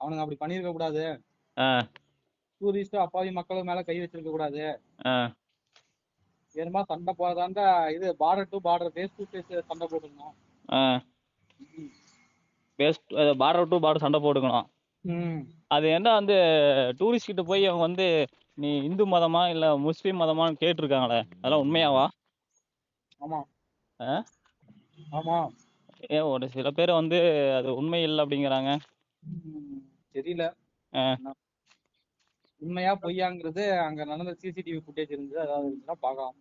அவனுங்க அப்படி பண்ணிருக்க கூடாது. டூரிஸ்ட் அப்பாவி மக்கள் மேல கை வச்சிருக்க கூடாது. வேணுமா சண்டை போறதா இது border to border face to face சண்டை போட்டுக்கணும். ஆ. பெஸ்ட் பார்டர் டு பார்டர் சண்டை போட்டுக்கணும். அது என்ன வந்து டூரிஸ்ட் கிட்ட போய் அவங்க வந்து நீ இந்து மதமா இல்ல முஸ்லீம் மதமான்னு கேட்டிருக்காங்களே? அதெல்லாம் உண்மையாவா? ஆமா? ஆமா. ஏன் ஒரு சில பேர் வந்து அது உண்மை இல்லை அப்படிங்கிறாங்க. ம், தெரியல. ஆ. என்ன- உண்மையா பொய்யாங்கிறது அங்க நடந்த சிசிடிவி ஃபுட்டேஜ் இருந்தது. அதாவது இருந்துச்சுன்னா பார்க்கலாம்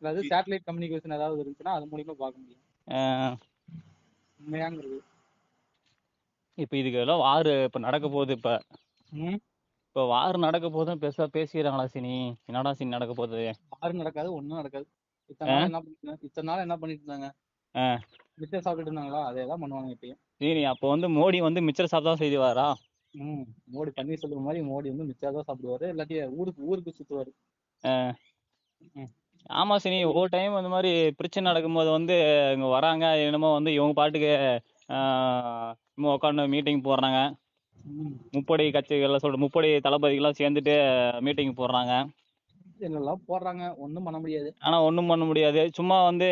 அதாவது சேட்டலைட் கம்யூனிகேஷன் ஏதாவது இருந்துச்சுன்னா அது மூலியமா பார்க்க முடியும். ஆ, உண்மையாங்கிறது. இப்ப இதுக்கு எல்லாம் வார் இப்ப நடக்க போகுது இப்ப. ம்? இப்ப வார் நடக்க போகுதுன்னு பெருசா பேசிக்கிறாங்களா சினி? என்னடா சினி நடக்க போகுது? யாரும் நடக்காது ஒண்ணும் நடக்காது. இத்தனை நாள் என்ன பண்ணிட்டு இத்தனை நாள் என்ன பண்ணிட்டு இருந்தாங்க. மிச்சர் சாப்பிட்டுட்டு இருந்தாங்களா? அதே தான் பண்ணுவாங்க இப்பயும். சரி அப்போ வந்து மோடி வந்து மிச்சர் சாப்பிட்டா செய்வாரா ம். மோடி பன்னீர்செல்வம் மாதிரி மோடி வந்து மிச்சர் தான் சாப்பிடுவாரு. இல்லாட்டி ஊருக்கு ஊருக்கு சுத்துவாரு. ஆமா சினி. ஒவ்வொரு டைம் இந்த மாதிரி பிரச்சனை நடக்கும்போது வந்து இங்க வராங்க. என்னமோ வந்து இவங்க பாட்டுக்கு உட்காந்து மீட்டிங் போடுறாங்க. முப்படை கட்சிகள்லாம் சொல்ற முப்படை தளபதிகள்லாம் சேர்ந்துட்டு மீட்டிங் போடுறாங்க. என்னெல்லாம் போடுறாங்க ஒண்ணும் பண்ண முடியாது. ஆனா ஒண்ணும் பண்ண முடியாது. சும்மா வந்து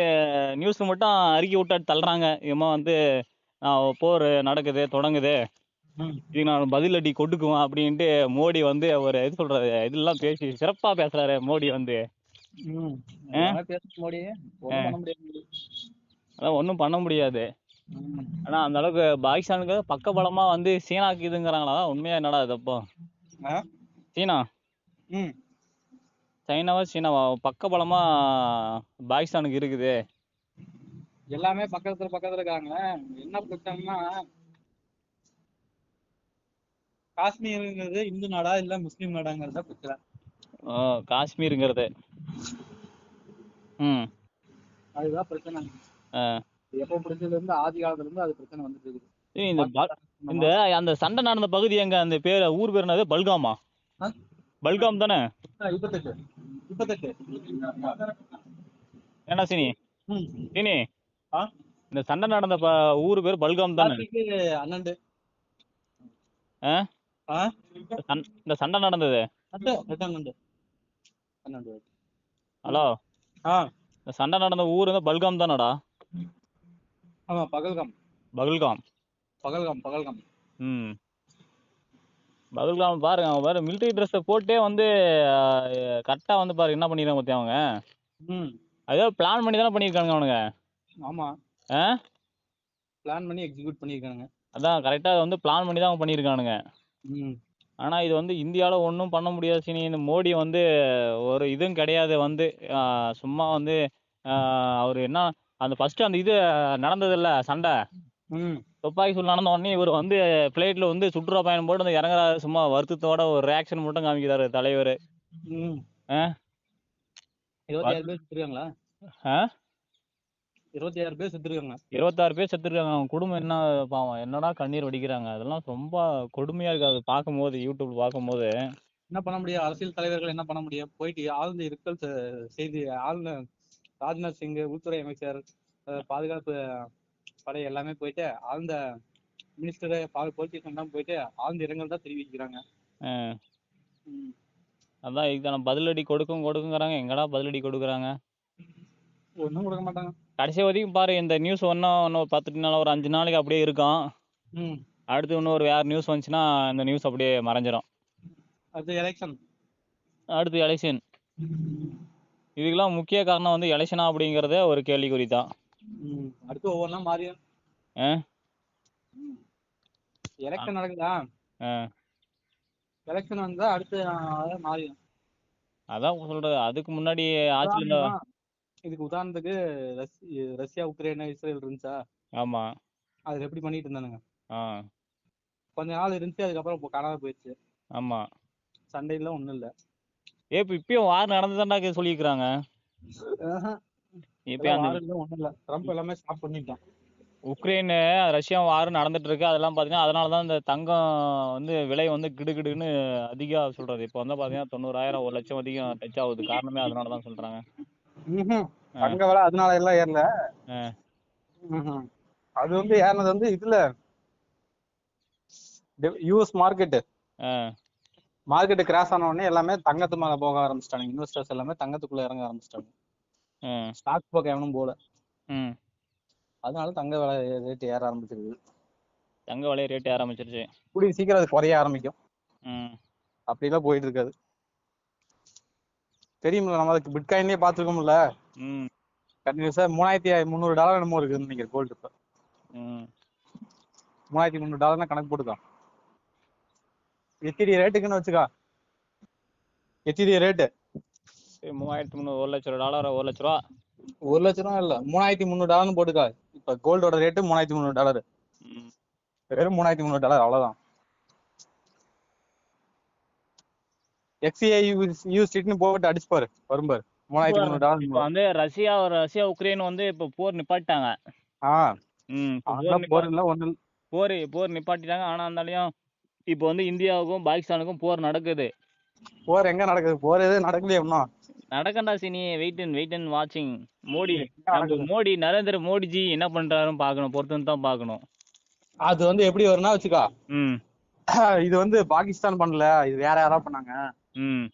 நியூஸ் மட்டும் அறிக்கை விட்டு தள்ளுறாங்க. இம்மா வந்து போர் நடக்குது தொடங்குது. இதுக்கு நான் பதில் அடி கொடுக்குவேன் அப்படின்ட்டு மோடி வந்து ஒரு இது சொல்றாரு. இதெல்லாம் பேசி சிறப்பா பேசுறாரு மோடி வந்து. மோடி. ஒண்ணும் பண்ண முடியாது. அதான் ஒன்றும் பண்ண முடியாது. ஆனா அந்த அளவுக்கு பாகிஸ்தானுக்கு பக்கபலமா வந்து சீனாக்கு இதுங்கிறாங்களா? உண்மையா என்னடா இது அப்போ? சீனா? சைனாவா சீனாவா? பக்கபலமா பாகிஸ்தானுக்கு இருக்குது. எல்லாமே பக்கத்துல பக்கத்துல இருக்காங்க என்ன பிரச்சனைனா காஷ்மீருங்கிறது இந்து நாடா இல்ல முஸ்லீம் நாடாங்கிறத பிரச்சனை. ஓ, காஷ்மீருங்கிறது. ம். அதுதான் பிரச்சனை. எப்போ பிடிச்சதுல இருந்து ஆதி காலத்துல இருந்து அது பிரச்சனை வந்துட்டு இருக்குது. இந்த இந்த அந்த சண்டை நடந்த பகுதி எங்க அந்த பேர் ஊர் பேர் என்னது? பல்காமா? பல்காம் தானே? இப்பத்தெட்டு இப்பத்தெட்டு என்ன சீனி? சீனி ஆ? இந்த சண்டை நடந்த ஊர் பேர் பல்காம் தானே? அண்ணண்டு. ஆ? ஆ? இந்த சண்- இந்த சண்டை நடந்தது? ஹலோ? ஆ. இந்த சண்டை நடந்த ஊர் வந்து பல்காம் தானடா? ஆமா பகல்காம். பகல்காம். பகல்காம் பகல்காம். ம். பகல்காம் பாருங்க அவங்க பாரு மிலிட்டரி ட்ரெஸ்ஸை போட்டே வந்து கரெக்டாக வந்து பாரு என்ன பண்ணிடுறாங்க பத்தி அவங்க ம். அதோ பிளான் பண்ணி தானே பண்ணியிருக்கானுங்க அவனுங்க. ஆமா. ஆ? பிளான் பண்ணி எக்ஸிக்யூட் பண்ணியிருக்காங்க அதான் கரெக்டாக வந்து பிளான் பண்ணி தான் அவங்க பண்ணியிருக்கானுங்க ம். ஆனால் இது வந்து இந்தியாவில் ஒன்றும் பண்ண முடியாது சினி. இந்த மோடி வந்து ஒரு இதுவும் கிடையாது வந்து சும்மா வந்து அவர் என்ன அந்த ஃபர்ஸ்ட் அந்த இது நடந்ததில்ல சண்டை. துப்பாக்கி சூடு நடந்த உடனே இவர் வந்து ஃப்ளைட்டில் வந்து சுற்றுலா பயணம் போட்டு வந்து இறங்குறாரு. சும்மா வருத்தத்தோட ஒரு ரியாக்ஷன் மட்டும் காமிக்கிறாரு தலைவர். ம். ஆ? இருபத்தி ஆறு பேர் செத்துருக்காங்க இருபத்தாறு பேர் செத்துருக்காங்க. அவங்க குடும்பம் என்ன பாவம். என்னடா கண்ணீர் வடிக்கிறாங்க. அதெல்லாம் ரொம்ப கொடுமையா இருக்கு. அது பார்க்கும்போது யூடியூப்ல பார்க்கும்போது. என்ன பண்ண முடியும்? அரசியல் தலைவர்கள் என்ன பண்ண முடியும்? போயிட்டு ஆழ்ந்த இருக்கல் செய்தி ஆழ்ந்த ராஜ்நாத் சிங் உள்துறை அமைச்சர் பாதுகாப்பு படை எல்லாமே போயிட்டு ஆழ்ந்த மினிஸ்டர் பொலிட்டிஷியன் எல்லாம் போயிட்டு ஆழ்ந்த இரங்கல் தான் தெரிவிக்கிறாங்க. அதான் இதுக்கான பதிலடி கொடுக்கும் கொடுக்குங்கிறாங்க. எங்கடா பதிலடி கொடுக்குறாங்க? ஒண்ணும் கொடுக்க மாட்டாங்க. கடைசி வரைக்கும் பாரு இந்த நியூஸ் ஒன்றும் இன்னும் பத்து நாள் ஒரு அஞ்சு நாளைக்கு அப்படியே இருக்கும் அடுத்து இன்னொரு வேற நியூஸ் வந்துச்சுன்னா இந்த நியூஸ் அப்படியே மறைஞ்சிரும். அது எலெக்ஷன் அடுத்து எலெக்ஷன் இதுக்கெல்லாம் முக்கிய காரணம் வந்து எலெக்ஷனா அப்படிங்கிறதே ஒரு கேள்விக்குறி தான். அடுத்து ஒவ்வொன்றா மாறியும்? எலெக்ஷன் நடக்குதா. எலெக்ஷன் வந்தா அடுத்து அஹ், மாறிடும். அதான் சொல்றது. அதுக்கு முன்னாடி ஆட்சியில் இருந்த இதுக்கு உதாரணத்துக்கு ரஷ்ய உக்ரைன் இஸ்ரேல் இருந்துச்சா? ஆமா. அது எப்படி பண்ணிட்டு இருந்தானுங்க? கொஞ்ச நாள் இருந்துச்சு அதுக்கப்புறம் காணாம போயிடுச்சு. ஆமா. சண்டையில ஒண்ணும் இல்ல. ஏ இப்போ இப்பயும் வார் நடந்துதான்டா சொல்லியிருக்கிறாங்க. இப்போ அந்த ஒண்ணும் இல்ல. ட்ரம்ப் எல்லாமே ஸ்டாப் பண்ணிட்டான். உக்ரைன் ரஷ்யா வார் நடந்துட்டு இருக்கு. அதெல்லாம் பாத்தீங்கன்னா அதனால தான் இந்த தங்கம் வந்து விலை வந்து கிடுகிடுன்னு அதிகம் சொல்றது இப்போ வந்து பாத்தீங்கன்னா தொண்ணூறாயிரம் ஒரு லட்சம் அதிகம் டச் ஆகுது. காரணமே அதனால தான் சொல்றாங்க. தங்க விலை அதனால எல்லாம் ஏறல. அது வந்து ஏறினது வந்து இதுல யூஎஸ் மார்க்கெட் மார்க்கெட் கிராஸ் ஆன உடனே எல்லாமே தங்கத்து மேல போக ஆரம்பிச்சிட்டாங்க இன்வெஸ்டர்ஸ் எல்லாமே தங்கத்துக்குள்ள இறங்க ஆரம்பிச்சிட்டாங்க ஸ்டாக் பக்கம் எவனும் போல. ம். அதனால தங்க விலை ரேட் ஏற ஆரம்பிச்சிருக்கு தங்க விலை ரேட் ஆரம்பிச்சிருச்சு. கூடிய சீக்கிரம் அது குறைய ஆரம்பிக்கும். ம். அப்படிலாம் போயிட்டு இருக்காது. தெரியுமில்ல நம்ம அதுக்கு பிட்காயின்லயே பார்த்துருக்கோம்ல. ம். கண்டினியூஸா மூணாயிரத்தி முந்நூறு டாலர் என்னமோ இருக்குதுன்னு நினைக்கிறேன் கோல்டு இப்போ. ம். மூணாயிரத்தி முந்நூறு டாலர்னா கணக்கு போட்டுக்கோ. எத்திரி ரேட்டுக்குன்னு வச்சுக்கோ. எத்திரி ரேட்டு சரி மூவாயிரத்தி முந்நூறு ஒரு லட்சம் டாலர் ஒரு லட்ச ரூபா. ஒரு லட்ச ரூபா இல்ல மூணாயிரத்தி முந்நூறு டாலர்னு போட்டுக்கோ. இப்ப கோல்டோட ரேட்டு மூணாயிரத்தி முந்நூறு டாலர் வெறும் மூணாயிரத்தி முந்நூறு டாலர் அவ்வளவுதான். எக்ஸிஐ யூசிட்னு போட்டு அடிச்சு பாரு வரும் பாரு. மூணாயிரத்தி முந்நூறு இப்போ டாலர் வந்து ரஷ்யா ரஷ்யா உக்ரைன் வந்து இப்போ போர் நிப்பாட்டிட்டாங்க. ஆ. ம் போர் இல்ல ஒண்ணு. போர் போர் நிப்பாட்டிட்டாங்க. ஆனா இருந்தாலும் இப்போ வந்து இந்தியாவுக்கும் பாகிஸ்தானுக்கும் போர் நடக்குது. போர் எங்க நடக்குது? போர் எதுவும் நடக்கலையே இன்னும். நடக்கண்டா சினி வெயிட் அண்ட் வெயிட் அண்ட் வாட்சிங் மோடி நம்ம மோடி நரேந்திர மோடிஜி என்ன பண்றாருன்னு பார்க்கணும். பொறுத்து தான் பார்க்கணும். அது வந்து எப்படி வரும்னா வச்சுக்கோ. ம். இது வந்து பாகிஸ்தான் பண்ணல. இது வேற யாராவது பண்ணாங்க. ம்.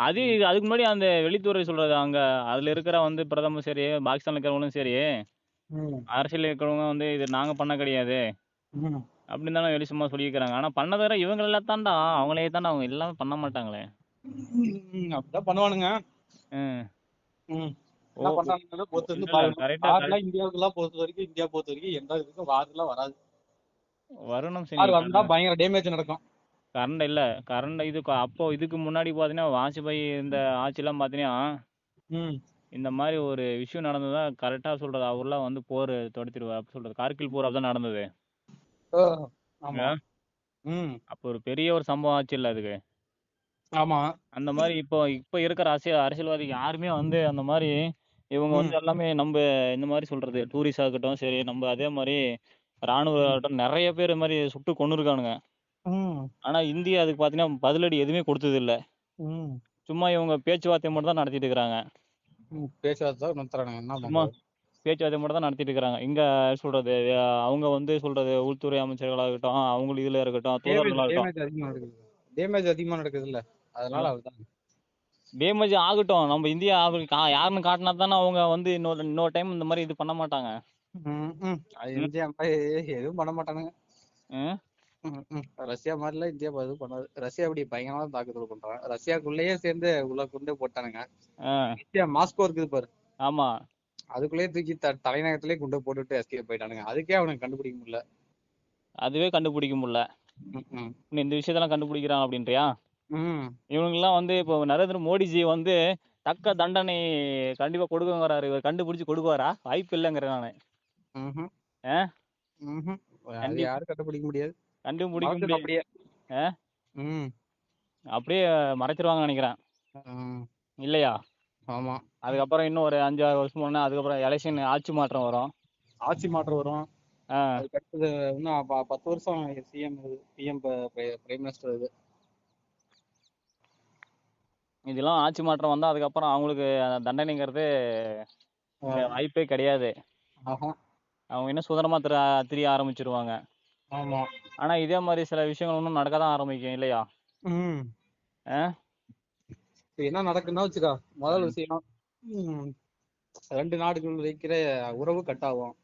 அது அதுக்கு முன்னாடி அந்த வெளித்துறை சொல்றது அங்க அதுல இருக்கிற வந்து பிரதமர் சரி பாகிஸ்தான்ல இருக்கிறவங்களும் சரி அரசியல் இருக்கிறவங்க வந்து இது நாங்க பண்ண கிடையாது. அப்படின்னு தானே வெளி சும்மா சொல்லியிருக்கிறாங்க. ஆனா பண்ணதை விட இவங்க எல்லாம் தான்டா. அவங்களே தான்டா அவங்க எல்லாமே பண்ண மாட்டாங்களே. அப்படிதான் பண்ணுவானுங்க. பொறுத்து வந்து கரெக்டா வார்லாம் இந்தியாவுக்குலாம் பொறுத்த வரைக்கும் இந்தியா பொறுத்த வரைக்கும் எந்த இதுக்கும் வார்லாம் வராது. வரணும் சரி வார் வந்தா பயங்கர டேமேஜ் நடக்கும். கரண்ட் இல்ல. கரண்ட் இது அப்போ இதுக்கு முன்னாடி பாத்தீங்கன்னா வாஜ்பாய் இந்த ஆட்சிலாம் பாத்தீங்கன்னா ம். இந்த மாதிரி ஒரு விஷயம் நடந்ததா கரெக்டா சொல்றது. அவர்லாம் வந்து போர் தொடுத்திருவார் அப்படி சொல்றது. கார்கில் போர் அப்பதான் நடந்தது. அப்போ ஒரு பெரிய ஒரு சம்பவம் ஆச்சு இல்ல அதுக்கு. ஆமா. அந்த மாதிரி இப்போ இப்போ இருக்கிற அரசியல் அரசியல்வாதி யாருமே வந்து அந்த மாதிரி இவங்க வந்து எல்லாமே நம்ம இந்த மாதிரி சொல்றது டூரிஸ்ட் ஆகட்டும் சரி நம்ம அதே மாதிரி ராணுவ ஆகட்டும் நிறைய பேர் இந்த மாதிரி சுட்டு கொண்டு இருக்கானுங்க. ம். ஆனா இந்தியா அதுக்கு பாத்தீங்கன்னா பதிலடி எதுவுமே கொடுத்தது இல்ல. ம். சும்மா இவங்க பேச்சுவார்த்தை மட்டும் தான் நடத்திட்டு இருக்கிறாங்க. ம், பேச்சுவார்த்தை நடத்துறானுங்க. என்ன சும்மா பண்றது? பேச்சுவார்த்தை மட்டும் தான் நடத்திட்டு இருக்கிறாங்க. இங்க சொல்றது அவங்க வந்து சொல்றது உள்துறை அமைச்சர்களாகட்டும் அவங்க இதுல இருக்கட்டும் டேமேஜ் தூதர்களாகட்டும் டேமேஜ் அதிகமா நடக்குது. டேமேஜ் அதிகமா நடக்குது இல்ல? அதனால அதுதான் டேமேஜ் ஆகட்டும். நம்ம இந்தியா அவருக்கு கா- யாருன்னு காட்டினா தானே அவங்க வந்து இன்னொரு இன்னொரு டைம் இந்த மாதிரி இது பண்ண மாட்டாங்க. ம், ம். அது இந்தியா மாதிரி எதுவும் பண்ண மாட்டானுங்க. ம்? ம், ம். ரஷ்யா மாதிரிலாம் இந்தியா எதுவும் பண்ணாது. ரஷ்யா அப்படி பயங்கரமா தாக்குதல் பண்றாங்க. ரஷ்யாக்குள்ளேயே சேர்ந்து உள்ள கொண்டே போட்டானுங்க. ஆ, இந்தியா மாஸ்கோ இருக்குது பாரு. ஆமா. அதுக்குள்ளேயே தூக்கி த தலைநகரத்திலே குண்டை போட்டுட்டு எஸ்கேப் போயிட்டானுங்க அதுக்கே அவனுக்கு கண்டுபிடிக்க முடியல. அதுவே கண்டுபிடிக்க முடியல. ம், ம். இன்னும் இந்த விஷயத்தெல்லாம் கண்டுபிடிக்கிறாங்க அப்படின்றியா? ம். இவனுங்கெல்லாம் வந்து இப்போ நரேந்திர மோடிஜி வந்து தக்க தண்டனை கண்டிப்பா கொடுக்குங்கிறாரு இவர் கண்டுபிடிச்சு கொடுக்குவாரா? வாய்ப்பு இல்லைங்கிறேன் நானு. ம்ஹும். ஆ? ம்ஹும். அது கண்டி- யாரும் கண்டுபிடிக்க முடியாது. கண்டுபிடிக்க மறந்துடும் முடியாது. அப்படியே. ஆ? ம். அப்படியே மறைச்சிருவாங்கன்னு நினைக்கிறேன். ம். இல்லையா? ஆமா. அதுக்கப்புறம் இன்னும் ஒரு அஞ்சு ஆறு வருஷம் போனா அதுக்கப்புறம் எலெக்ஷன் ஆட்சி மாற்றம் வரும். ஆட்சி மாற்றம் வரும். ஆ, அதுக்கு அடுத்தது இன்னும் ப- பத்து வருஷம் சிஎம் பிஎம் பிரைம் மினிஸ்டர் இது. இதெல்லாம் ஆட்சி மாற்றம் வந்தா அதுக்கப்புறம் அவங்களுக்கு தண்டனைங்கிறது வாய்ப்பே கிடையாது. அவங்க இன்னும் சுதந்திரமா திர திரிய ஆரம்பிச்சிருவாங்க. ஆமா. ஆனா இதே மாதிரி சில விஷயங்கள் இன்னும் நடக்க தான் ஆரம்பிக்கும் இல்லையா? என்ன நடக்குதுன்னா வச்சுக்கோ முதல் விஷயம் ரெண்டு நாடுகள் வைக்கிற உறவு கட் ஆகும்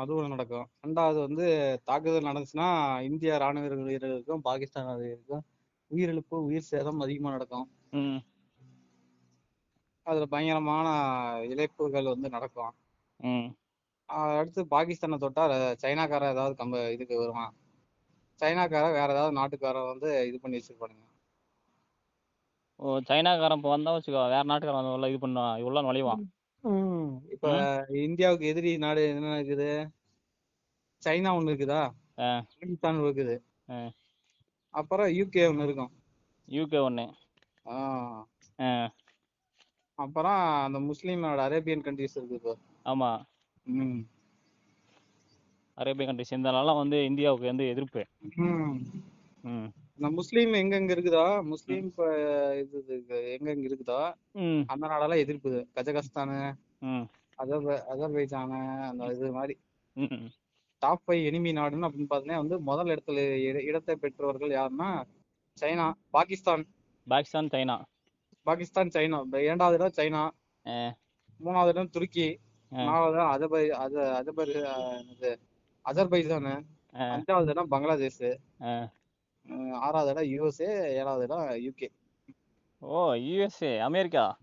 அது ஒண்ணு நடக்கும். ரெண்டாவது வந்து தாக்குதல் நடந்துச்சுன்னா இந்திய ராணுவ வீரர்களுக்கும் பாகிஸ்தான் வீரர்களுக்கும் உயிரிழப்பு உயிர் சேதம் அதிகமா நடக்கும். அதுல பயங்கரமான இழப்புகள் வந்து நடக்கும். அடுத்து பாகிஸ்தானை தொட்டா ர- சைனாக்காரன் ஏதாவது கம்ப இதுக்கு வருவான் சைனாக்காரன் வேற ஏதாவது நாட்டுக்காரன் வந்து இது பண்ணி வச்சிருப்பானுங்க. ஓ சைனாக்காரன் இப்போ வந்தா வச்சுக்கோ வேற நாட்டுக்காரன் வந்து உள்ள இது பண்ணுவான் உள்ள நுழைவான். இப்ப இந்தியாவுக்கு எதிரி நாடு என்ன இருக்குது? சைனா ஒண்ணு இருக்குதா. பாகிஸ்தான் இருக்குது. அப்புறம் யூகே ஒண்ணு இருக்கும். யூகே ஆ. அப்புறம் அந்த முஸ்லீமோட அரேபியன் கண்ட்ரிஸ் இருக்கு இப்போ. ஆமா. ம். அரேபியன் கண்ட்ரிஸ் இதனால வந்து இந்தியாவுக்கு வந்து எதிர்ப்பு. ம். இந்த முஸ்லீம் எங்க எங்க இருக்குதோ? முஸ்லீம் இது இது எங்க எங்க இருக்குதோ? அந்த நாடெல்லாம் எதிர்ப்புது கஜகஸ்தானு அஜர்பைஜானு அந்த இது மாதிரி. டாப் ஃபைவ் எனிமி நாடுன்னு அப்படின்னு பார்த்தீங்கன்னா வந்து முதல் இடத்துல இட- இடத்தை பெற்றவர்கள் யாருன்னா China Pakistan. Pakistan China. Pakistan China. இரண்டாவது இடம் சைனா. மூணாவது இடம் துருக்கி. நாலாவது இடம் அதபை அத அதபர் அஜர்பைஜான் அஞ்சாவது இடம் பங்களாதேஷ். ஆறாவது இடம் யூஎஸ்ஏ ஏழாவது இடம் யூகே. ஓ யூஎஸ்ஏ அமெரிக்கா?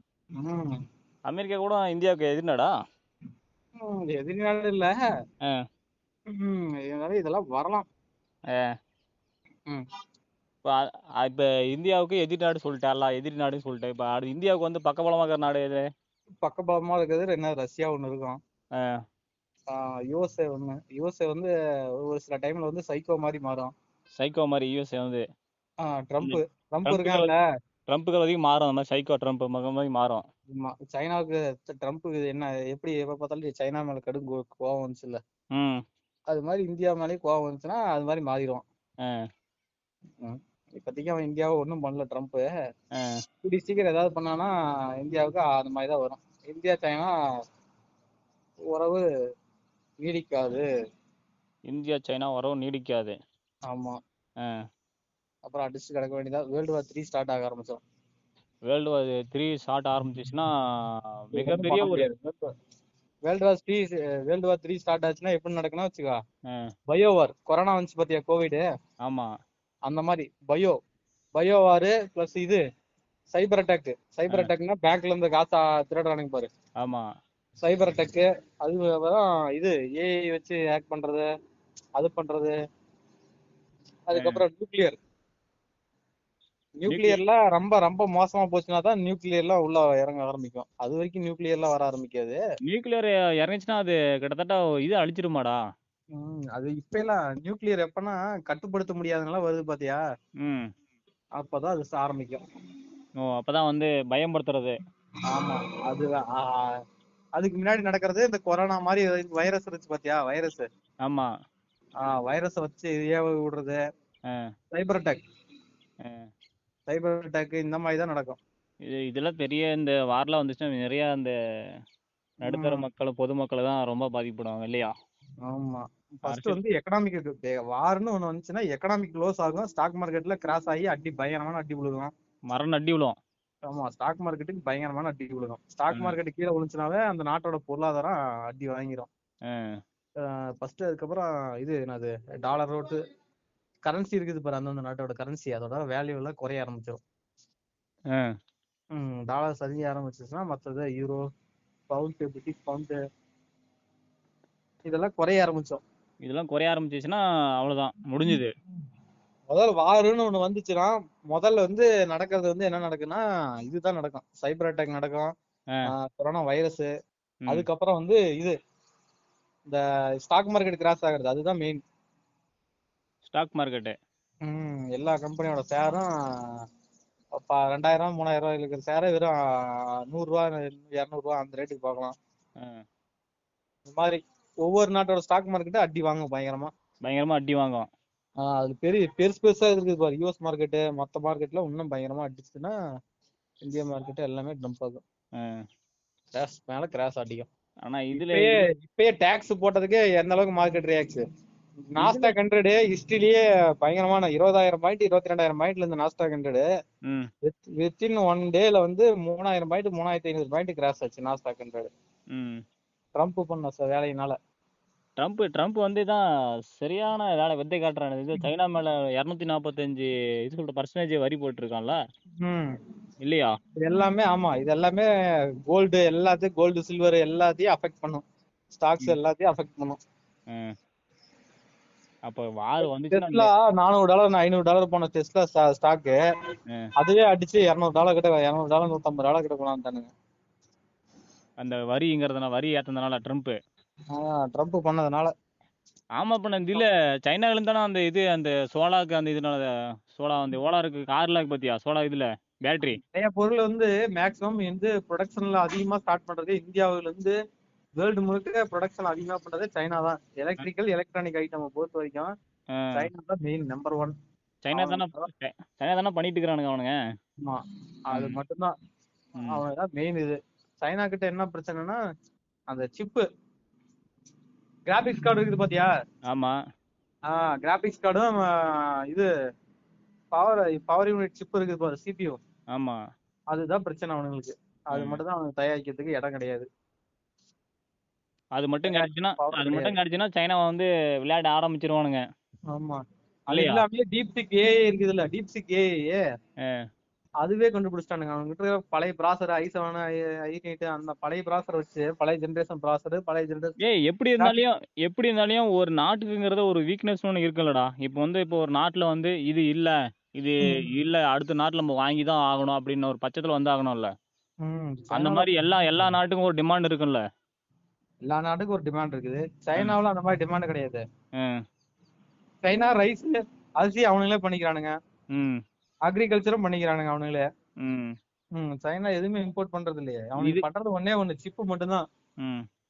அமெரிக்கா கூட இந்தியாவுக்கு எதிர்நாடா? எதிர்நாடு இல்ல. ம், இதனால இதெல்லாம் வரலாம். ம். இப்போ இப்போ இந்தியாவுக்கு எதிர் நாடு சொல்லிட்டார்ல எதிர் நாடுன்னு சொல்லிட்டேன் இப்போ அது இந்தியாவுக்கு வந்து பக்கபலமாக இருக்கிற நாடு எது? பக்கபலமா இருக்கிறது என்ன ரஷ்யா ஒண்ணு இருக்கும். யூஎஸ்ஏ ஒண்ணு. யூஎஸ்ஏ வந்து ஒரு சில டைம்ல வந்து சைக்கோ மாதிரி மாறும். சைக்கோ மாதிரி யூஎஸ்ஏ வந்து. ட்ரம்ப் ட்ரம்ப் ட்ரம்ப் இருக்கான்ல. ட்ரம்ப்புக்கு அதிகம் மாறும். அந்த மாதிரி சைக்கோ ட்ரம்ப் மாதிரி மாறும். ஆமா, சைனாவுக்கு ட்ரம்ப்புக்கு என்ன எப்படி எப்ப பார்த்தாலும் சைனா மேல கடும் கோவம் வந்துச்சு இல்ல ம். அது மாதிரி இந்தியா மேலேயும் கோவம் வந்துச்சுன்னா அது மாதிரி மாறிடும் ஆ. இப்போதைக்கு அவன் இந்தியாவை ஒன்றும் பண்ணல ட்ரம்ப் ஆ. கூடிய சீக்கிரம் ஏதாவது பண்ணானா இந்தியாவுக்கு அந்த மாதிரி தான் வரும். இந்தியா சைனா உறவு நீடிக்காது. இந்தியா சைனா உறவு நீடிக்காது. ஆமா. அப்புறம் அடிச்சு கிடக்க வேண்டியதா வேர்ல்டு வார் த்ரீ ஸ்டார்ட் ஆக ஆரம்பிச்சோம் வேர்ல்டு வார் த்ரீ ஸ்டார்ட் ஆரம்பிச்சிச்சுன்னா மிகப்பெரிய ஒரு world war three world war three start ஆச்சுன்னா எப்படி நடக்குன்னா வச்சுக்கோ ஆ. பயோ வார் கொரோனா வந்துச்சு பாத்தியா கோவிட்? ஆமா. அந்த மாதிரி பயோ பயோ வார் பிளஸ் இது சைபர் அட்டாக் சைபர் அட்டாக்னா பேங்க்ல இருந்து காசா திருடுறானுங்க பாரு. ஆமா. சைபர் அட்டாக் அது இது ஏஐ வச்சு ஹேக் பண்றது அது பண்றது. அதுக்கப்புறம் நியூக்ளியர் நியூக்ளியர்ல ரொம்ப ரொம்ப மோசமா போச்சுன்னா தான் நியூக்ளியர்லாம் உள்ள இறங்க ஆரம்பிக்கும். அது வரைக்கும் நியூக்ளியர்லாம் வர ஆரம்பிக்காது. நியூக்ளியர் இறங்குச்சுன்னா அது கிட்டத்தட்ட இது அழிச்சிருமாடா. அது இப்ப எல்லாம் நியூக்ளியர் எப்பன்னா கட்டுப்படுத்த முடியாதனால வருது பாத்தியா? அப்பதான் அது ஆரம்பிக்கும். ஓ அப்பதான் வந்து பயம்படுத்துறது ஆமா அது அதுக்கு முன்னாடி நடக்கிறது இந்த கொரோனா மாதிரி வைரஸ் இருந்துச்சு பாத்தியா? வைரஸ். ஆமா. வைரஸை வச்சு ஏவ விடுறது. சைபர் அட்டாக். சைபர் அட்டாக் இந்த மாதிரி தான் நடக்கும். இது இதெல்லாம் பெரிய இந்த வார்லாம் வந்துச்சுன்னா நிறைய அந்த நடுத்தர ம். மக்கள் பொதுமக்கள் தான் ரொம்ப பாதிக்கப்படுவாங்க இல்லையா? ஆமா. ஃபர்ஸ்ட் வந்து எக்கனாமிக் வார்னு ஒண்ணு வந்துச்சுன்னா எக்கனாமிக் க்ளோஸ் ஆகும். ஸ்டாக் மார்க்கெட்ல கிராஸ் ஆகி அடி பயங்கரமான அடி விழுகும். மரம் நட்டி விழும். ஆமா ஸ்டாக் மார்க்கெட்டுக்கு பயங்கரமான அடி விழுகும். ஸ்டாக். மார்க்கெட் கீழே விழுந்துச்சுனாவே அந்த நாட்டோட பொருளாதாரம் அடி வாங்கிரும். ஃபர்ஸ்ட் அதுக்கப்புறம் இது என்னது டாலர் ரோட்டு கரன்சி இருக்குது பாரு அந்தந்த நாட்டோட கரன்சி அதோட வேல்யூ எல்லாம் குறைய ஆரம்பிச்சிடும். டாலர் சரிஞ்சு ஆரம்பிச்சிச்சுன்னா மற்றது யூரோ பவுண்ட் பிரிட்டிஷ் பவுண்ட் இதெல்லாம் குறைய ஆரம்பிச்சோம் இதெல்லாம் குறைய ஆரம்பிச்சிச்சுன்னா அவ்வளவுதான் முடிஞ்சுது. முதல்ல வாருன்னு ஒண்ணு வந்துச்சுன்னா முதல்ல வந்து நடக்கிறது வந்து என்ன நடக்குன்னா இதுதான் நடக்கும். சைபர் அட்டாக் நடக்கும். Corona virus. அதுக்கப்புறம் வந்து இது இந்த ஸ்டாக் மார்க்கெட் கிராஸ் ஆகுறது அதுதான் மெயின் ஸ்டாக் மார்க்கெட்டு எல்லா கம்பெனியோட ஷேரும் ரெண்டாயிரம் மூணாயிரம் ரூபாய் இருக்கிற ஷேரை வெறும் நூறு ரூபா இருநூறு ரூபா அந்த ரேட்டுக்கு பார்க்கலாம். இந்த மாதிரி ஒவ்வொரு நாட்டோட ஸ்டாக் மார்க்கெட்டும் அடி வாங்கும் பயங்கரமா. பயங்கரமா அடி வாங்கும். ஆஹ் அது பெரிய பெருசு பெருசா இருக்குது பாரு யூஎஸ் மார்க்கெட்டு மத்த மார்க்கெட்ல இன்னும் பயங்கரமா அடிச்சுன்னா இந்திய மார்க்கெட் எல்லாமே டம்ப் ஆகும். கிராஷ் மேல கிராஷ் அடிக்கும். ஆனா இதுல இப்பயே டாக்ஸ் போட்டதுக்கு எந்த அளவுக்கு மார்க்கெட் ரியாக்ஸ் நாஸ்டாக் ஹண்ட்ரட் ஹிஸ்டரியிலேயே பயங்கரமான இருபதாயிரம் பாயிண்ட் இருபத்தி ரெண்டாயிரம் பாயிண்ட்ல இருந்து நாஸ்டாக் ஹண்ட்ரட் வித்தின் ஒன் டேல வந்து மூணாயிரம் பாயிண்ட் மூணாயிரத்தி ஐநூறு பாயிண்ட் கிராஸ் ஆச்சு நாஸ்டாக் ஹண்ட்ரட் ட்ரம்ப் பண்ண ச- வேலையினால. ட்ரம்ப் ட்ரம்ப் வந்து தான் சரியான வேலை வித்தை காட்டுறானு. இது சைனா மேல இரநூத்தி நாற்பத்தஞ்சு இது சொல்ற பர்சன்டேஜ் வரி போட்டிருக்கான்ல? இல்லையா? எல்லாமே ஆமா இது எல்லாமே கோல்டு எல்லாத்தையும் கோல்டு சில்வர் எல்லாத்தையும் அஃபெக்ட் பண்ணும். ஸ்டாக்ஸ் எல்லாத்தையும் அஃபெக்ட் பண்ணும். அப்ப வார் வந்துச்சுன்னா டெஸ்லா நானூறு டாலர் ஐநூறு டாலர் போன டெஸ்லா ஸ்டாக்கு. அதுவே அடிச்சு இருநூறு டாலர் கிட்ட இருநூறு டாலர் நூத்தம்பது டாலர் கிட்ட போனான்ட்டானுங்க அந்த வரிங்கிறதுனால வரி ஏத்ததுனால ட்ரம்ப் ட்ரம்ப் பண்ணதுனால. ஆமா இப்ப இந்த இதுல சைனால தானே அந்த இது அந்த சோலாக்கு அந்த இதனால சோலா அந்த ஓலா இருக்கு கார்ல பாத்தியா? சோலா இதுல பேட்டரி நிறைய பொருள் வந்து மேக்ஸிமம் வந்து ப்ரொடக்ஷன்ல அதிகமா ஸ்டார்ட் பண்றது இந்தியாவுல இருந்து வேர்ல்டு முழுக்க ப்ரொடக்ஷன் அதிகமா பண்றது சைனா தான். எலக்ட்ரிக்கல் எலக்ட்ரானிக் ஐட்டம் பொறுத்த வரைக்கும் சைனா தான் மெயின் நம்பர் ஒன் சைனா தானே சைனா தானே பண்ணிட்டு இருக்கிறானுங்க அவனுங்க. ஆமா. அது. மட்டும்தான். ம். அவன் தான் மெயின் இது. சைனா கிட்ட என்ன பிரச்சனைனா அந்த சிப்பு கிராபிக்ஸ் கார்டு இருக்குது பாத்தியா? ஆமா. ஆஹ் கிராபிக்ஸ் கார்டும் இது பவர் பவர் யூனிட் சிப் இருக்குது பாரு சிபியூ ஆமா. அதுதான் பிரச்சனை அவனுங்களுக்கு. அது. மட்டும் தான் அவனுக்கு தயாரிக்கிறதுக்கு இடம் கிடையாது. அது மட்டும் கிடைச்சுன்னா அது மட்டும் கிடைச்சுன்னா சைனா வந்து விளையாட ஆரம்பிச்சிருவானுங்க. ஆமா. அது டீப் சிக் ஏஐ இருக்குதுல்ல டீப் சிக் ஏஐ. அதுவே கண்டுபிடிச்சிட்டானுங்க. அவங்க கிட்ட பழைய ப்ராசர் ஐ செவன் அந்த பழைய ப்ராசர் வச்சு பழைய ஜென்ரேஷன் ப்ராசர் பழைய ஜென்ரேஷன் ஏய் எப்படி இருந்தாலும் எப்படி இருந்தாலும் ஒரு நாட்டுக்குங்கிறத ஒரு வீக்னஸ் ஒன்று இருக்குல்லடா. இப்போ வந்து இப்போ ஒரு நாட்டில் வந்து இது இல்ல இது. இல்ல அடுத்த நாட்டில் நம்ம வாங்கி தான் ஆகணும் அப்படின்னு ஒரு பட்சத்தில் வந்து ஆகணும்ல அந்த மாதிரி எல்லா எல்லா நாட்டுக்கும் ஒரு டிமாண்ட் இருக்குல்ல எல்லா நாட்டுக்கும் ஒரு டிமாண்ட் இருக்குது. சைனாவுல அந்த மாதிரி டிமாண்ட் கிடையாது. சைனா ரைஸ் அரிசி அவனுங்களே பண்ணிக்கிறானுங்க. அக்ரிகல்ச்சரும் பண்ணிக்கிறானுங்க அவனுங்களே. சைனா எதுவுமே இம்போர்ட் பண்றது இல்லையே. அவனுக்கு பண்றது ஒண்ணே ஒண்ணு சிப்பு மட்டும்தான்.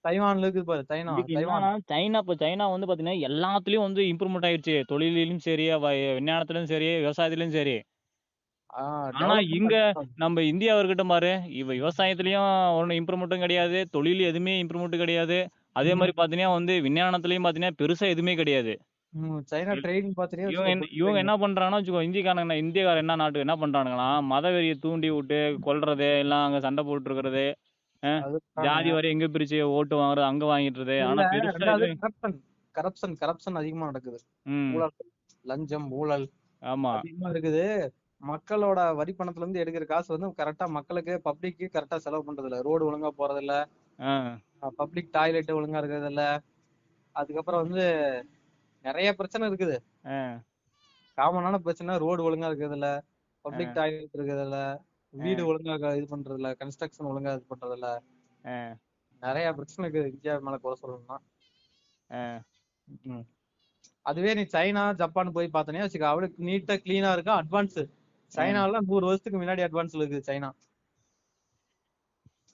தைவான்ல இருக்குது பாரு சைனா தைவான் சைனா இப்போ சைனா வந்து பார்த்தீங்கன்னா எல்லாத்துலேயும் வந்து இம்ப்ரூவ்மெண்ட் ஆயிடுச்சு. தொழிலையும் சரி வ- விஞ்ஞானத்துலயும் சரி விவசாயத்துலயும் சரி. ஆ, ஆனா இங்க. நம்ம இந்தியா இருக்கட்டும் பாரு இவ விவசாயத்துலயும் ஒன்றும் இம்ப்ரூவ்மெண்ட்டும் கிடையாது தொழில் எதுவுமே இம்ப்ரூவ்மெண்ட் கிடையாது. அதே. மாதிரி பார்த்தீங்கன்னா வந்து விஞ்ஞானத்துலயும் பார்த்தீங்கன்னா பெருசா எதுவுமே கிடையாது. ம், சைனா ட்ரெயின் பாத்தீங்கன்னா இவங்க என்ன இவங்க என்ன பண்றாங்கன்னா வச்சுக்கோ இந்தியக்காரங்க இந்தியக்காரன் என்ன நாட்டுக்கு என்ன வெறியை தூண்டி விட்டு கொல்றது எல்லாம் அங்க சண்டை போட்டு இருக்கிறது ஜாதி வரை எங்க பிரிச்சு ஓட்டு வாங்குறது அங்க வாங்கிட்டுறது ஆனா பெருசா எதுவும் கரப்ஷன் கரப்ஷன் கரப்ஷன் அதிகமா நடக்குது. ம். ஊழல் லஞ்சம் ஊழல் ஆமா. அதிகமா இருக்குது. மக்களோட வரி பணத்துல இருந்து எடுக்கிற காசு வந்து கரெக்டா மக்களுக்கு பப்ளிக்கு கரெக்டா செலவு பண்றது இல்ல ரோடு ஒழுங்கா போறது இல்ல பப்ளிக் டாய்லெட் ஒழுங்கா இருக்கிறது இல்ல அதுக்கப்புறம் வந்து நிறைய பிரச்சனை இருக்குது. காமனான பிரச்சனை ரோடு ஒழுங்கா இருக்கிறது இல்ல பப்ளிக் டாய்லெட் இருக்கிறது இல்ல வீடு ஒழுங்கா இது பண்றது இல்ல கன்ஸ்ட்ரக்ஷன் ஒழுங்கா இது பண்றது இல்ல நிறைய பிரச்சனை இருக்குது. இந்தியா மேல குறை சொல்லணும்னா. அதுவே நீ சைனா ஜப்பான் போய் பார்த்தனே வச்சுக்க. அவளுக்கு நீட்டா கிளீனா இருக்கும் அட்வான்ஸ் சைனால நூறு வருஷத்துக்கு முன்னாடி அட்வான்ஸ்ல இருக்குது சைனா.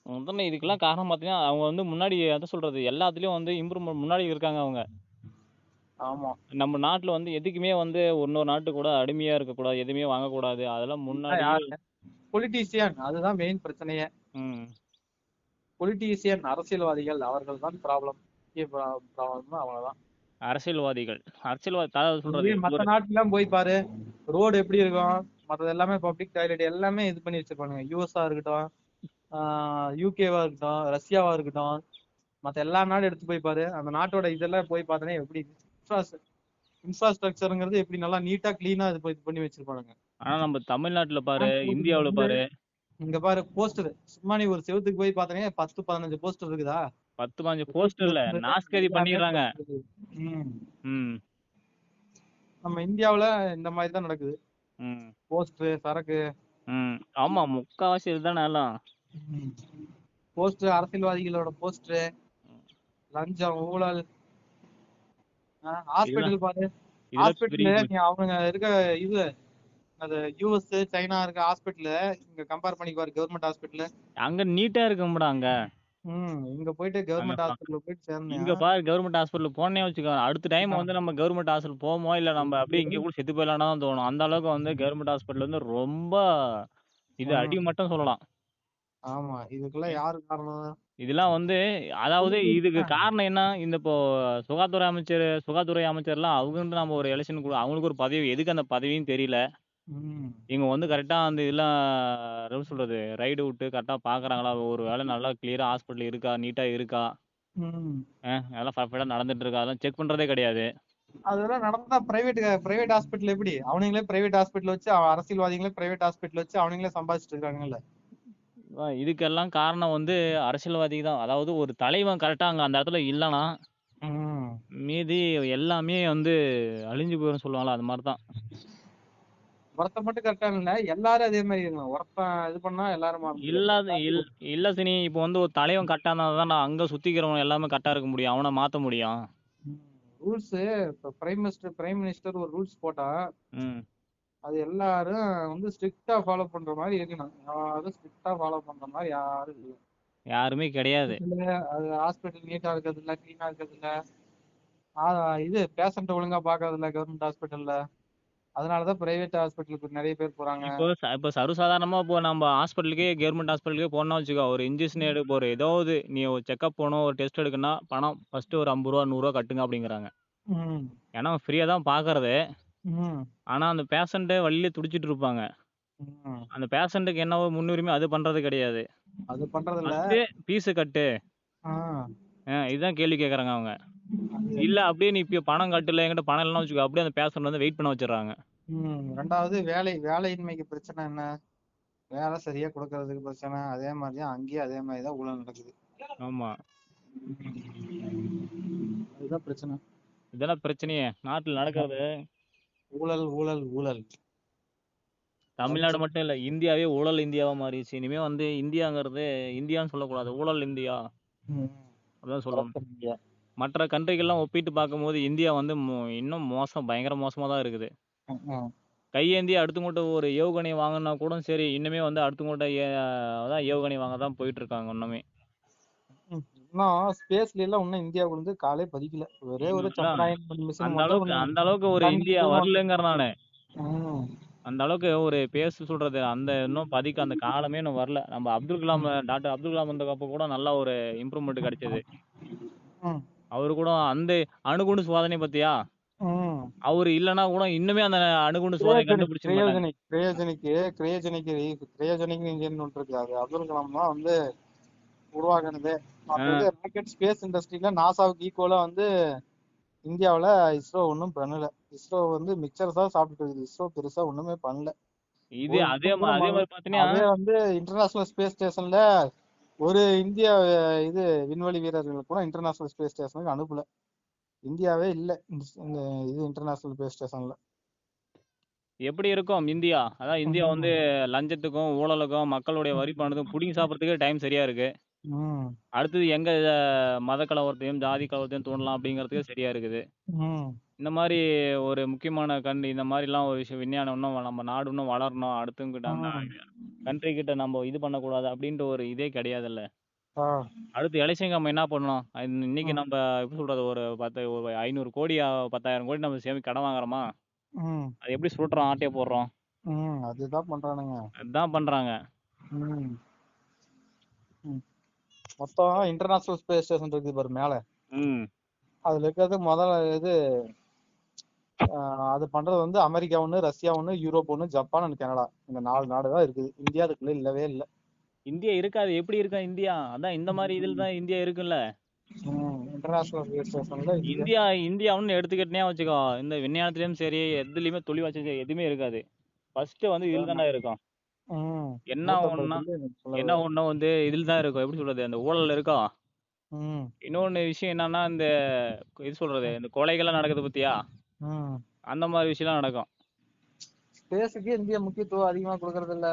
முதல்ல இதுக்கெல்லாம் காரணம் பார்த்தீங்கன்னா அவங்க வந்து முன்னாடி எதை சொல்றது எல்லாத்துலயும் வந்து இம்ப்ரூவ்மெண்ட் முன்னாடி இருக்காங்க அவங்க. ஆமா. நம்ம நாட்டுல வந்து எதுக்குமே வந்து இன்னொரு நாட்டு கூட அடிமையா இருக்கக்கூடாது எதுவுமே வாங்கக்கூடாது. அதெல்லாம் முன்னாடி பொலிட்டீசியன் அதுதான் மெயின் பிரச்சனையே. பொலிட்டீசியன் அரசியல்வாதிகள் அவர்கள் தான் ப்ராப்ளம் ப்ராப்ளம் அவ்வளவுதான். அரசியல்வாதிகள். அரசியல்வாதி சொல்றது மத்த நாட்டுலாம் போய் பாரு. ரோடு எப்படி இருக்கும்? மத்தது எல்லாமே பப்ளிக் டாய்லெட் எல்லாமே இது பண்ணி வச்சிருப்பானுங்க. யூஎஸ்ஆ இருக்கட்டும் யூகேவா இருக்கட்டும் ரஷ்யாவா இருக்கட்டும் மத்த எல்லா நாடும் எடுத்து போய் பாரு. அந்த நாட்டோட இதெல்லாம் போய் பார்த்தனே எப்படி இன்ஃப்ராஸ்ட்ரக்சருங்கிறது எப்படி நல்லா நீட்டா கிளீனா இது பண்ணி வச்சிருப்பானுங்க. ஆனா நம்ம தமிழ்நாட்டுல பாரு இந்தியாவுல பாரு. இங்க பாரு போஸ்டர் சும்மா நீ ஒரு செவுத்துக்கு போய் பார்த்தனே பத்து பதினஞ்சு போஸ்டர் இருக்குதா? பத்து பாஞ்சு போஸ்ட் இல்ல. நாஸ்கதி பண்ணிடுறாங்க. நம்ம இந்தியாவுல இந்த மாதிரி தான் நடக்குது. ம். போஸ்டர் சரக்கு. ம். ஆமா முக்காவாசி இதுதானே எல்லாம். போஸ்ட் அரசியல்வாதிகளோட போஸ்ட் லஞ்சம் ஊழல். ஹாஸ்பிட்டல் பாரு. ஹாஸ்பிட்டல் நீ அவங்க இருக்க இது அது யூஎஸ் சைனா இருக்க ஹாஸ்பிட்டல் இங்க கம்பேர் பண்ணி பாரு கவர்மெண்ட் ஹாஸ்பிட்டல் அங்க நீட்டா இருக்கும்டா அங்க. ம். இங்க போயிட்டு கவர்மெண்ட் அங்க ஹாஸ்பிட்டல் போயிட்டு இங்க சேர்ந்தேன் பாரு கவர்மெண்ட் ஹாஸ்பிட்டல் போனே வச்சுக்கோ அடுத்த டைம் வந்து நம்ம கவர்மெண்ட் ஹாஸ்பிட்டல் போவோமோ இல்ல நம்ம அப்படியே இங்கே கூட செத்து போயிடலாம் தான் தோணும். அந்த அளவுக்கு வந்து கவர்மெண்ட் ஹாஸ்பிட்டல் வந்து ரொம்ப இது ஆ. அடி மட்டும் சொல்லலாம். ஆமா. இதுக்கெல்லாம் யாரு காரணம்? இதெல்லாம் வந்து அதாவது இதுக்கு காரணம் என்ன? இந்த இப்போ சுகாதார அமைச்சர் சுகாதார அமைச்சர்லாம் அவங்கன்ட்டு நம்ம ஒரு எலெக்ஷன் கூட அவங்களுக்கு ஒரு பதவி எதுக்கு அந்த பதவியும் தெரியல. ம். இவங்க வந்து கரெக்டா அந்த இதெல்லாம் எப்படி சொல்றது ரைடு விட்டு கரெக்டா பாக்குறாங்களா? ஒரு வேலை நல்லா கிளியரா ஹாஸ்பிட்டல் இருக்கா? நீட்டா இருக்கா? ம். அதெல்லாம் பர்ஃபெக்டா நடந்துட்டு இருக்கா? அதெல்லாம் செக் பண்றதே கிடையாது. அதெல்லாம் நடந்தா பிரைவேட் பிரைவேட் ஹாஸ்பிட்டல் எப்படி? அவனுங்களே பிரைவேட் ஹாஸ்பிட்டல் வச்சு அரசியல்வாதிகளே பிரைவேட் ஹாஸ்பிட்டல் வச்சு அவனுங்களே சம்பாதிச்சிட்டு இருக்காங்கல்ல? இதுக்கெல்லாம் காரணம் வந்து அரசியல்வாதி தான். அதாவது ஒரு தலைவன் கரெக்டா அங்க அந்த இடத்துல இல்லைன்னா ம். மீதி எல்லாமே வந்து அழிஞ்சு போயிடும் சொல்லுவாங்கல்ல அது மாதிரி தான். ஒருத்தன் மட்டும் கரெக்டா இல்ல. எல்லாரும் அதே மாதிரி இருக்கணும். ஒருத்தன் இது பண்ணா எல்லாரும். இல்லாத இல் இல்ல சினி இப்போ வந்து ஒரு தலைவன் கரெக்டா இருந்தா அங்க சுத்திக்கிறவன் எல்லாமே கரெக்டா இருக்க முடியும். அவனை மாத்த முடியும். ரூல்ஸ் இப்ப பிரைம் மினிஸ்டர் பிரைம் மினிஸ்டர் ஒரு ரூல்ஸ் போட்டா அது எல்லாரும் வந்து ஸ்ட்ரிக்டா ஃபாலோ பண்ற மாதிரி இருக்கணும். யாரும் ஸ்ட்ரிக்டா ஃபாலோ பண்ற மாதிரி யாரும் இல்ல. யாருமே கிடையாது. அது ஹாஸ்பிட்டல் நீட்டா இருக்கிறது இல்ல கிளீனா இருக்கிறது இல்ல. இது பேஷண்ட் ஒழுங்கா பாக்குறது இல்ல கவர்மெண்ட் ஹாஸ்பிட்டல்ல அதனாலதான் பிரைவேட் ஹாஸ்பிட்டலுக்கு நிறைய பேர் போறாங்க. இப்போ ச- இப்போ சர்வசாதாரணமா இப்போ நம்ம ஹாஸ்பிட்டலுக்கே கவர்மெண்ட் ஹாஸ்பிட்டலுக்கே போனோம்னா வச்சுக்கோ ஒரு இன்ஜெக்ஷன் எடுக்க ஒரு ஏதாவது நீ ஒரு செக்அப் போகணும் ஒரு டெஸ்ட் எடுக்கணும்னா பணம் ஃபர்ஸ்ட் ஒரு ஐம்பது ரூபா நூறுரூவா கட்டுங்க அப்படிங்கிறாங்க. ம். ஏன்னா ஃப்ரீயா தான் பாக்குறது. ம். ஆனா அந்த பேஷண்ட்டே வழியில துடிச்சிட்டு இருப்பாங்க. ம். அந்த பேஷண்ட்டுக்கு என்னவோ முன்னுரிமை அது பண்றது கிடையாது. அது பண்றது இல்ல ஃபர்ஸ்ட் பீஸ் கட்டு. ஆ, இதுதான் கேள்வி கேக்குறாங்க அவங்க. இல்ல அப்படியே நீ இப்ப பணம் கட்டல என்கிட்ட பணம் இல்லைன்னா வச்சுக்கோ அப்படியே அந்த பேஷண்ட் வந்து வெயிட் பண்ண வச்சிடுறாங்க. ம் ரெண்டாவது வேலை வேலையின்மைக்கு பிரச்சனை என்ன? வேலை சரியா கொடுக்கறதுக்கு பிரச்சனை அதே மாதிரி தான் அங்கேயும் அதே மாதிரி தான் ஊழல் நடக்குது. ஆமா. அதுதான் பிரச்சனை. இதெல்லாம் பிரச்சனையே நாட்டுல நடக்கிறது. ஊழல் ஊழல் ஊழல். தமிழ்நாடு மட்டும் இல்ல இந்தியாவே ஊழல் இந்தியாவா மாறிடுச்சு. இனிமே வந்து இந்தியாங்கிறது இந்தியான்னு சொல்லக்கூடாது ஊழல் இந்தியா. அதான் சொல்லணும். மற்ற கண்ட்ரிகள்லாம் ஒப்பிட்டு பார்க்கும்போது இந்தியா வந்து மோ- இன்னும் மோசம் பயங்கர மோசமா தான் இருக்குது ம். கையேந்தி அடுத்தவங்கள்ட்ட ஒரு ஏவுகணை வாங்கினா கூட சரி இன்னுமே வந்து அடுத்தவங்கள்ட்ட ஏ அதான் ஏவுகணை வாங்க தான் போயிட்டு இருக்காங்க இன்னுமே ம். இன்னும் ஸ்பேஸ்ல எல்லாம் இன்னும் இந்தியாவுக்கு வந்து காலே பதிக்கல ஒரே ஒரு அதான். சந்திராயன் மிஷின் அந்த மட்டும் அளவுக்கு அந்த அளவுக்கு ஒரு. இந்தியா வரலங்கிறனால ம். அந்த அளவுக்கு ஒரு பேச சொல்றது அந்த இன்னும் பதிக்க அந்த காலமே இன்னும் வரல நம்ம அப்துல் கலாம் டாக்டர் அப்துல் கலாம் வந்தப்ப கூட நல்ல ஒரு இம்ப்ரூவ்மெண்ட் கிடைச்சது ம். அவரு கூட அந்த அணுகுண்டு சோதனை பத்தியா. அவரு இல்லனா கூட இன்னுமே அந்த அணுகுண்டு சோதனை கண்டுபிடிச்சு cryogenic cryogenic cryogenic cryogenic engine ஒன்று இருக்கு. அது அப்துல் கலாம் தான் வந்து உருவாக்குனது. ராக்கெட் ஸ்பேஸ் இண்டஸ்ட்ரியில நாசாவுக்கு ஈக்குவலா வந்து இந்தியாவுல இஸ்ரோ ஒன்றும் பண்ணல. இஸ்ரோ வந்து மிக்சர் தான் சாப்பிட்டுட்டு இருக்குது. இஸ்ரோ பெருசா ஒண்ணுமே பண்ணல. இது அதே மா- அதே மாதிரி வந்து இன்டர்நேஷனல் ஸ்பேஸ் ஸ்டேஷன்ல ஒரு இந்திய இது விண்வெளி வீரர்கள் கூட இன்டர்நேஷனல் ஸ்பேஸ் ஸ்டேஷனுக்கு அனுப்பல. இந்தியாவே இல்ல. இது இன்டர்நேஷனல் ஸ்பேஸ் ஸ்டேஷன்ல எப்படி இருக்கும் இந்தியா? அதான் இந்தியா வந்து லஞ்சத்துக்கும் ஊழலுக்கும் மக்களுடைய வரி பணத்துக்கும் புடிங்கி சாப்பிடறதுக்கே டைம் சரியா இருக்கு. அடுத்தது எங்க மத கலவரத்தையும் ஜாதி கலவரத்தையும் தூண்டலாம் அப்படிங்கிறதுக்கு சரியா இருக்குது. இந்த மாதிரி ஒரு முக்கியமான கண்ட்ரி இந்த மாதிரி எல்லாம் ஒரு விஷயம் விஞ்ஞானம் இன்னும் நம்ம நாடு இன்னும் வளரணும் அடுத்தவங்க கிட்ட அந்த கண்ட்ரி கிட்ட நம்ம இது பண்ணக்கூடாது அப்படின்ற ஒரு இதே கிடையாதுல்ல. ஆ. அடுத்து எலெக்ஷன் நம்ம என்ன பண்ணணும்? அது இன்னைக்கு நம்ம எப்படி சொல்றது ஒரு பத்து ஒரு ஐநூறு கோடி பத்தாயிரம் கோடி நம்ம சேமி கடன் வாங்குறோமா? ம். அது எப்படி சுட்டுறோம் ஆட்டையை போடுறோம்? ம் அதுதான் பண்றானுங்க. அதுதான் பண்றாங்க. ம். ம். மொத்தம் இன்டர்நேஷனல் ஸ்பேஸ் ஸ்டேஷன் இருக்குது பாரு மேல. ம். அதுல இருக்கிறது முதல்ல இது அது பண்றது வந்து அமெரிக்கா ஒண்ணு ரஷ்யா ஒண்ணு யூரோப் ஒண்ணு ஜப்பான் அண்ட் கனடா. இந்த நாலு நாடு தான் இருக்குது. இந்தியா அதுக்குள்ள இல்லவே இல்ல. இந்தியா இருக்காது. எப்படி இருக்கா இந்தியா? அதான் இந்த மாதிரி இதுல தான் இந்தியா இருக்குல்ல இந்தியா. இந்தியாவுன்னு எடுத்துக்கிட்டே வச்சுக்கோ. இந்த விஞ்ஞானத்திலயும் சரி எதுலயுமே தொழில் வச்சு எதுவுமே இருக்காது. ஃபர்ஸ்ட் வந்து இதுல தானே இருக்கும். என்ன ஒண்ணுன்னா என்ன ஒண்ணு வந்து இதுல தான் இருக்கும். எப்படி சொல்றது? அந்த ஊழல் இருக்கா? இன்னொன்னு விஷயம் என்னன்னா இந்த இது சொல்றது இந்த கொலைகள்லாம் நடக்குது பத்தியா? அந்த மாதிரி விஷயம்லாம் நடக்கும். ஸ்பேஸுக்கு இந்தியா முக்கியத்துவம் அதிகமா கொடுக்கறது இல்ல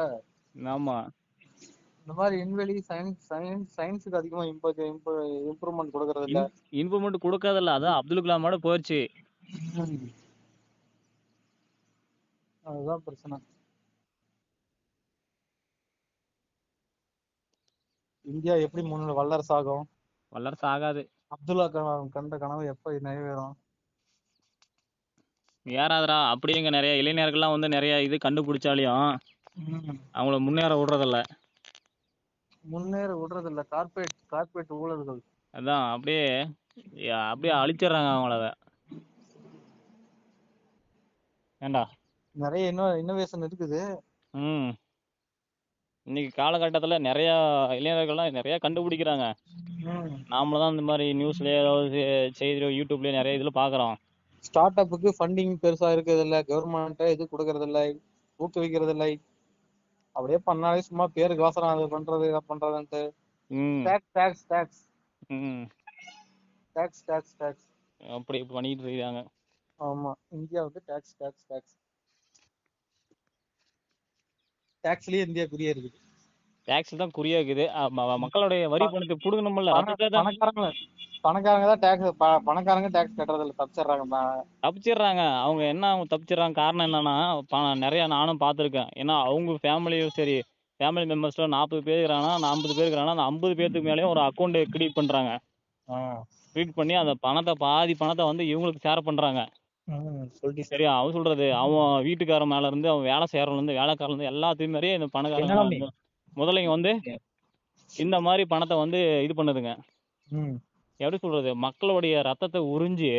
ஆமா. இந்த மாதிரி விண்வெளி சயின்ஸ் சயின்ஸ் சயின்ஸுக்கு அதிகமா இம்ப்ரூவ்மெண்ட் கொடுக்கறது இல்ல இன்ஃபர்மெண்ட் கொடுக்கறதில்ல. அதான் அப்துல் கலாமோட போயிடுச்சு அதுதான் பிரச்சனை. இந்தியா எப்படி முன்ன வல்லரசு ஆகும் வல்லரசு ஆகாது. அப்துல்லா கலாம் கண்ட கனவு எப்ப நிறைவேறும்? ஏறாதடா அப்படி இங்க நிறைய இளைஞர்கள்லாம் வந்து நிறைய இது கண்டுபிடிச்சாலையும் அவங்கள முன்னேற விடுறதில்ல. முன்னேற விடுறது இல்ல கார்பரேட் கார்பரேட் ஊழல்கள். அதான் அப்படியே அப்படியே அழிச்சிடுறாங்க அவங்கள ஏண்டா? நிறைய இன்னும் இன்னோவேஷன் இருக்குது. ம். இன்னைக்கு காலகட்டத்துல நிறைய இளைஞர்கள்லாம் நிறைய கண்டுபிடிக்கிறாங்க. நாம தான் இந்த மாதிரி நியூஸ்ல ஏதாவது செய்தியோ யூடியூப்லயோ நிறைய இதுல பாக்குறோம் ஸ்டார்ட் அப்புக்கு ஃபண்டிங் பெருசா இருக்கிறது இல்ல கவர்மெண்ட் இது கொடுக்கறது இல்ல ஊக்குவிக்கிறது இல்லை அப்படியே பண்ணாலே சும்மா பேருக்கு வாசனம் அது பண்றது இதை பண்றதுன்ட்டு. Tax tax tax tax tax tax அப்படி பண்ணிட்டு இருக்காங்க. ஆமா. இந்தியா வந்து டேக்ஸ் டேக்ஸ் டேக்ஸ் டேக்ஸ்லயே இந்தியா குறியா இருக்குது டேக்ஸ் தான் குறியா இருக்குது அ, ம- மக்களுடைய வரி பணத்தை புடுங்கணும்ல பணக்காரங்க பணக்காரங்க தான் டேக்ஸ் பணக்காரங்க டேக்ஸ் கட்டுறது இல்ல தப்பிச்சிடுறாங்க தப்பிச்சிடுறாங்க. அவங்க என்ன அவங்க தப்பிச்சிடுறாங்க காரணம் என்னன்னா ப- நிறைய நானும் பார்த்துருக்கேன். ஏன்னா அவங்க ஃபேமிலியும் சரி ஃபேமிலி மெம்பர்ஸ்ல நாற்பது பேர் இருக்கிறாங்கன்னா நாற்பது பேர் இருக்கிறாங்கன்னா அந்த ஐம்பது பேருக்கு மேலேயும் ஒரு அக்கௌண்ட் கிரியேட் பண்றாங்க. கிரியேட் பண்ணி அந்த பணத்தை பாதி பணத்தை வந்து இவங்களுக்கு ஷேர் பண்றாங்க. சொல்லிட்டு சரியா அவன் சொல்றது அவன் வீட்டுக்காரன் மேல இருந்து அவன் வேலை செய்யறவன்ல இருந்து வேலைக்காரன்ல இருந்து எல்லாத்தையும் மாதிரியே இந்த. மு- முதலைங்க வந்து இந்த மாதிரி பணத்தை வந்து இது பண்ணுதுங்க. எப்படி சொல்றது? மக்களுடைய ரத்தத்தை உறிஞ்சி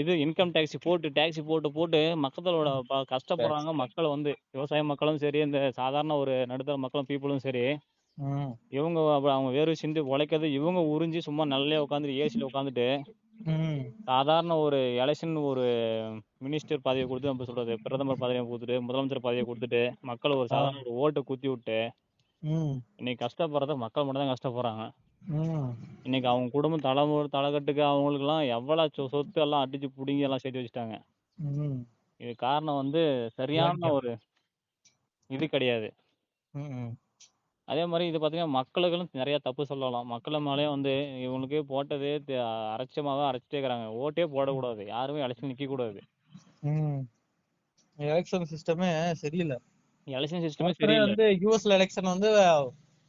இது இன்கம் டேக்ஸ் போட்டு டேக்ஸ் போட்டு போட்டு மக்களோட கஷ்டப்படுறாங்க. மக்கள் வந்து விவசாய மக்களும் சரி இந்த சாதாரண ஒரு நடுத்தர மக்களும் பீப்புளும் சரி. இவங்க அவங்க வேர்வை சிந்தி உழைக்கிறது இவங்க உறிஞ்சி சும்மா நல்லே உட்காந்துட்டு ஏசியில் உட்காந்துட்டு ம். சாதாரண ஒரு எலெக்ஷன் ஒரு மினிஸ்டர் பதவியை கொடுத்து நம்ம சொல்றது பிரதமர் பதவியை கொடுத்துட்டு முதலமைச்சர் பதவியை கொடுத்துட்டு மக்கள் ஒரு சாதாரண ஒரு ஓட்டை குத்தி விட்டு ம். இன்னைக்கு கஷ்டப்படுறது மக்கள் மட்டும் தான் கஷ்டப்படுறாங்க. ம். இன்னைக்கு அவங்க குடும்பம் தலைமுறை தலைக்கட்டுக்கு அவங்களுக்குலாம் எவ்வளவு சொ- சொத்து எல்லாம் அடிச்சு புடுங்கி எல்லாம் சேர்த்து வச்சுட்டாங்க. ம். இது காரணம் வந்து சரியான ஒரு இது கிடையாது. ம். அதே மாதிரி இது பார்த்தீங்கன்னா மக்களுக்கும் நிறைய தப்பு சொல்லலாம். மக்கள் மேலேயும் வந்து இவங்களுக்கு போட்டதே தெ- அரைச்சமாவே அரைச்சிட்டே இருக்கிறாங்க. ஓட்டே போடக்கூடாது. யாருமே எலெக்ஷன் நிக்க கூடாது ம் எலெக்ஷன் சிஸ்டமே சரியில்லை. எலெக்ஷன் சிஸ்டமே சரியில்லை. வந்து யூஎஸ்ல எலெக்ஷன் வந்து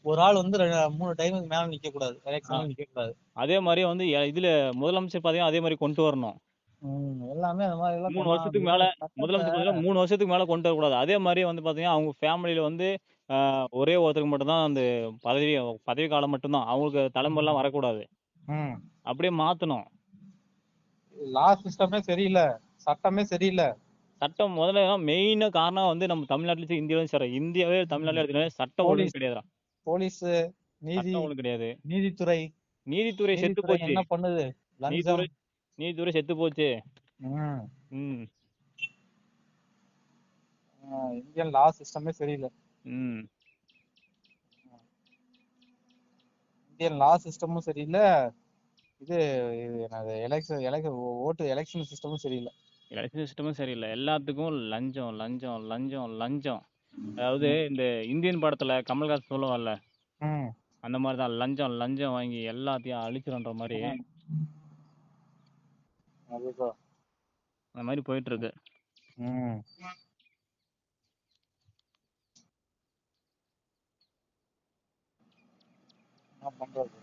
ஒரு ஆள் வந்து ரெ- மூணு டைமுக்கு மேல நிக்க கூடாது எலெக்ஷன்ல நிக்க கூடாது அதே மாதிரி வந்து எ- இதுல முதலமைச்சர் பதவியும் அதே மாதிரி கொண்டு வரணும். ம், எல்லாமே அந்த மாதிரி எல்லாம் மூணு வருஷத்துக்கு மேல முதலமைச்சர் பதவியில மூணு வருஷத்துக்கு மேல கொண்டு வரக்கூடாது. அதே மாதிரி வந்து பாத்தீங்கன்னா அவங்க ஃபேமிலியில வந்து ஆஹ், ஒரே ஒருத்தருக்கு மட்டும்தான் அந்த பதவி பதவி காலம் மட்டும்தான். அவங்களுக்கு தலைமுறை எல்லாம் வரக்கூடாது. ம். அப்படியே மாத்தணும். லா சிஸ்டமே சரியில்லை. சட்டமே சரியில்லை. சட்டம் முதல்ல மெயினா காரணம் வந்து நம்ம தமிழ்நாட்டுல இந்தியாவிலும் சரி. இந்தியாவே தமிழ்நாட்டுல எடுத்துக்கிட்டா சட்டம் ஒழுங்கு போலீஸ், கிடையாதுடா. போலீஸ் நீதி. சட்டம் ஒழுங்கு கிடையாது. நீதித்துறை. நீதித்துறை செத்து நீதித்துறை போச்சு. என்ன பண்ணுது? லஞ்சம். நீதித்துறை நீதித்துறை செத்து போச்சு. ம். ம். இந்தியன் லா சிஸ்டமே சரியில்லை. ம். இந்தியன் லா சிஸ்டமும் சரியில்லை. இது இது என்னது எலெக்ஷன் எலெக்ஷன் ஓட்டு எலெக்ஷன் சிஸ்டமும் சரியில்லை. எலெக்ஷன் சிஸ்டமும் சரியில்லை. எல்லாத்துக்கும் லஞ்சம் லஞ்சம் லஞ்சம் லஞ்சம். அதாவது இந்த இந்தியன் படத்துல கமல்ஹாசன் சொல்லுவான்ல அந்த மாதிரி தான் லஞ்சம் லஞ்சம் வாங்கி எல்லாத்தையும் அழிச்சிடுன்ற மாதிரி. அந்த மாதிரி போயிட்டு இருக்கு. என்ன பண்றது.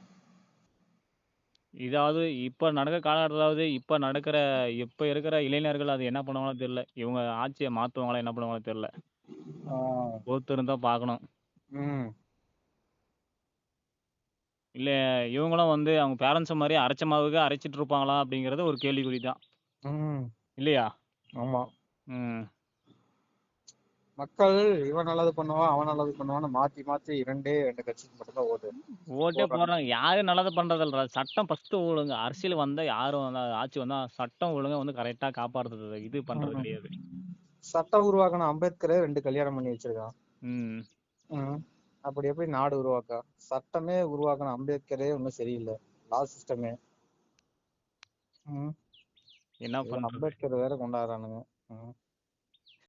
இதாவது இப்ப நடக்கிற காலகட்டத்திலாவது இப்ப நடக்கிற இப்ப இருக்கிற இளைஞர்கள் அது என்ன பண்ணுவாங்களோ தெரியல. இவங்க ஆட்சியை மாத்துவாங்களா என்ன பண்ணுவாங்களோ தெரியல. ஆஹ் பொறுத்து இருந்தா பார்க்கணும் இல்ல இவங்களும் வந்து அவங்க பேரண்ட்ஸ் மாதிரி அரைச்ச மாவுக்கு அரைச்சிட்டு இருப்பாங்களா அப்படிங்கறது ஒரு கேள்விக்குறி தான் இல்லையா? ஆமா. ம். மக்கள் இவன் நல்லது பண்ணுவான் அவன் நல்லது பண்ணுவான்னு மாத்தி மாத்தி இரண்டே ரெண்டு கட்சிக்கு மட்டும் தான் ஓட்டு ஓட்டே போடுறாங்க. யாரும் நல்லது பண்றதில்ல. சட்டம் ஃபர்ஸ்ட் ஒழுங்கு. அரசியல் வந்தா யாரும் ஆட்சி வந்தா சட்டம் ஒழுங்கா வந்து கரெக்டா காப்பாடுறது இது பண்றது. கிடையாது. சட்டம் உருவாக்கின அம்பேத்கரே ரெண்டு கல்யாணம் பண்ணி வச்சிருக்கான். அப்படி எப்படி நாடு உருவாக்கா? சட்டமே உருவாக்கின அம்பேத்கரே ஒன்றும் சரியில்லை. லா சிஸ்டமே என்ன பண்றது? அம்பேத்கர் வேற கொண்டாடுறானுங்க.